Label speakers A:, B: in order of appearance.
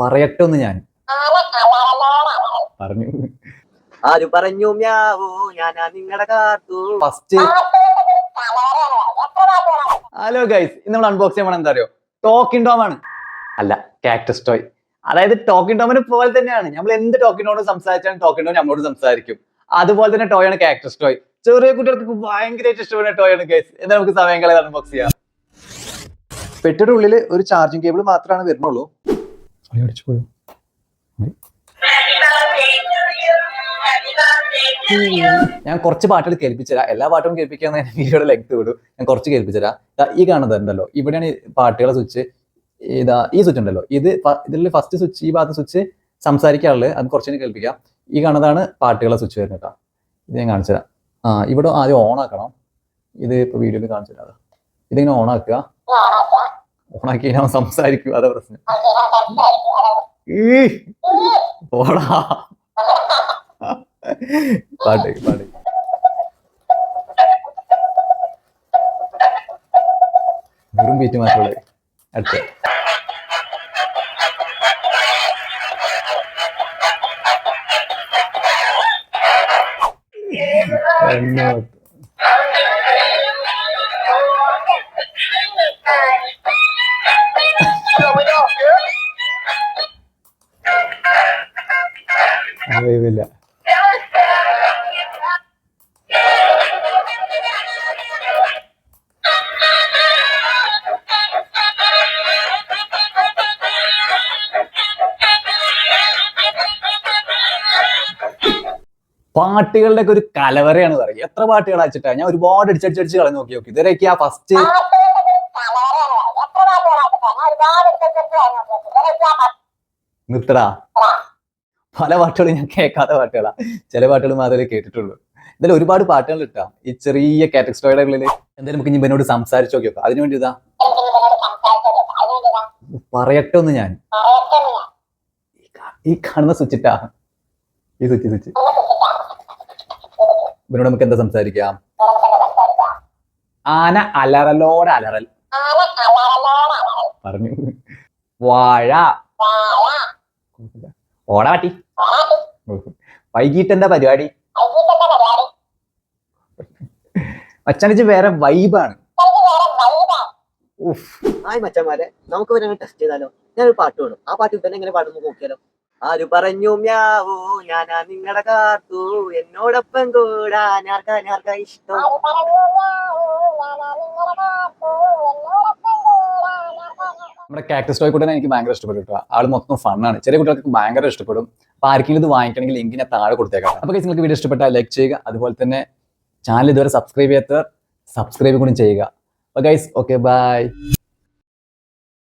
A: പറയട്ടെ ഒന്ന് ഞാൻ. പറഞ്ഞു.
B: ആര് പറഞ്ഞു മ്യാവൂ ഞാനാ നിങ്ങളുടെ കാത്തു.
A: ഫസ്റ്റ് ഹലോ ഗൈസ് ഇന്ന് നമ്മൾ അൺബോക്സ് ചെയ്യാൻ എന്താ അറിയോ ടോക്കിൻ ടോം ആണ്. അല്ല കാക്ടസ് ടോയ് അതായത് ടോക്കിൻ ടോമിന് പോലെ തന്നെയാണ്. നമ്മൾ എന്ത് ടോക്കിൻ ടോമോട് സംസാരിച്ചാലും ടോക്കിൻ ടോം നമ്മളോട് സംസാരിക്കും. അതുപോലെ തന്നെ ടോയ് ആണ് കാക്ടസ് ടോയ് ചെറിയ കുട്ടികൾക്ക് ഭയങ്കരമായിട്ട് ഇഷ്ടപ്പെടുന്ന ടോയ് ആണ് ഗൈസ് എന്താ നമുക്ക് സമയം കളയാൻ അൺബോക്സ് ചെയ്യാം പെട്ടിയുടെ ഉള്ളിൽ ഒരു ചാർജിങ് കേബിൾ മാത്രമാണ് വരുന്നുള്ളൂ. അടിച്ചു പോയോ? ഞാൻ കുറച്ച് പാട്ടുകൾ കേൾപ്പിച്ചുതരാം. എല്ലാ പാട്ടും കേൾപ്പിക്കാൻ വീഡിയോയുടെ ലെങ്ത് വിടും. ഞാൻ കുറച്ച് കേൾപ്പിച്ചുതരാം. ദാ ഈ കാണുന്നത് ഉണ്ടല്ലോ. ഇവിടെയാണ് ഈ പാട്ടുകളെ സ്വിച്ച് ഇതാ ഈ സ്വിച്ച് ഉണ്ടല്ലോ. ഇത് ഇതിൽ ഫസ്റ്റ് സ്വിച്ച് ഈ ഭാഗത്ത് സ്വിച്ച് സംസാരിക്കാറുള്ളത്. അത് കുറച്ച് കേൾപ്പിക്കാം. ഈ കാണുന്നതാണ് പാട്ടുകളെ സ്വിച്ച് വരുന്നത് കേട്ടോ. ഇത് ഞാൻ കാണിച്ചു തരാം ആ ഇവിടെ ആദ്യം ഓൺ ആക്കണം. ഇത് ഇപ്പൊ വീഡിയോയിൽ കാണിച്ചു തരാം ഇതിങ്ങനെ ഓൺ ആക്കുക. ആക്കി ഞാൻ സംസാരിക്കും അതാ പ്രശ്നം. പോടാ. പാട്ട് പാട്ട് വെറും ബീറ്റ് മാത്രമേ അടുത്ത. എന്നോ- ആ വൈവില്ല പാട്ടുകളുടെ ഒക്കെ ഒരു കലവറയാണ് പറയുക എത്ര പാട്ടുകൾ അയച്ചിട്ടാ ഞാൻ ഒരുപാട് അടിച്ചടിച്ചടിച്ച് കളഞ്ഞു നോക്കി നോക്കി. ഇതുവരെയൊക്കെ ആ ഫസ്റ്റ് നിർത്തടാ. പല പാട്ടുകളും ഞാൻ കേൾക്കാത്ത പാട്ടുകളാണ് ചില പാട്ടുകൾ മാത്രമേ കേട്ടിട്ടുള്ളൂ. എന്തായാലും ഒരുപാട് പാട്ടുകൾ ഇട്ടാ. ഈ ചെറിയ കാറ്റഗറിയുടെ ഉള്ളിൽ എന്തായാലും നമുക്ക് ഇനി ഇവനോട് സംസാരിച്ചു നോക്കി നോക്കാം അതിനു വേണ്ടി ഇതാ പറയട്ടെ ഒന്ന് ഞാൻ. ഈ കാണുന്ന സ്വിച്ചിട്ടാ. ഈ സ്വിച്ച് സ്വിച്ച്. ഇവനോട് നമുക്ക് എന്താ സംസാരിക്കാം? ആന അലറലോടെ അലറൽ. പറഞ്ഞു. വാഴ. ഓട പറ്റി വൈകിട്ട് എന്താ പരിപാടി അച്ഛനിച്ച് വേറെ വൈബാണ്
B: ആയി മച്ചന്മാരെ നമുക്ക് ഇവരെ ടെസ്റ്റ് ചെയ്താലോ ഞാനൊരു പാട്ട് വേണം ആ പാട്ട് ഇവനെ എങ്ങനെ പാടുന്നു നോക്കിയാലോ ആര് പറഞ്ഞു മ്യാവോ ഞാനാ നിങ്ങളുടെ കാത്തു എന്നോടൊപ്പം കൂടാൻ ആർക്കാ ആർക്കാ ഇഷ്ടം
A: നമ്മുടെ കാക്ടസ് ടോയ് കൂടെ എനിക്ക് ഭയങ്കര ഇഷ്ടപ്പെട്ടു കേട്ടോ. ആൾ മൊത്തം ഫണ്ണാണ് ചെറിയ കുട്ടികൾക്ക് ഭയങ്കര ഇഷ്ടപ്പെടും. അപ്പോൾ ആർക്കെങ്കിലും ഇത് വാങ്ങിക്കണമെങ്കിൽ ലിങ്ക് ഞാൻ താഴെ കൊടുത്തേക്കാം അപ്പോൾ നിങ്ങൾക്ക് വീഡിയോ ഇഷ്ടപ്പെട്ടാൽ ലൈക്ക് ചെയ്യുക. അതുപോലെ തന്നെ ചാനൽ ഇതുവരെ സബ്സ്ക്രൈബ് ചെയ്യാത്തവർ സബ്സ്ക്രൈബ് കൂടി ചെയ്യുക. അപ്പോൾ ഗൈസ് ഓക്കെ ബൈ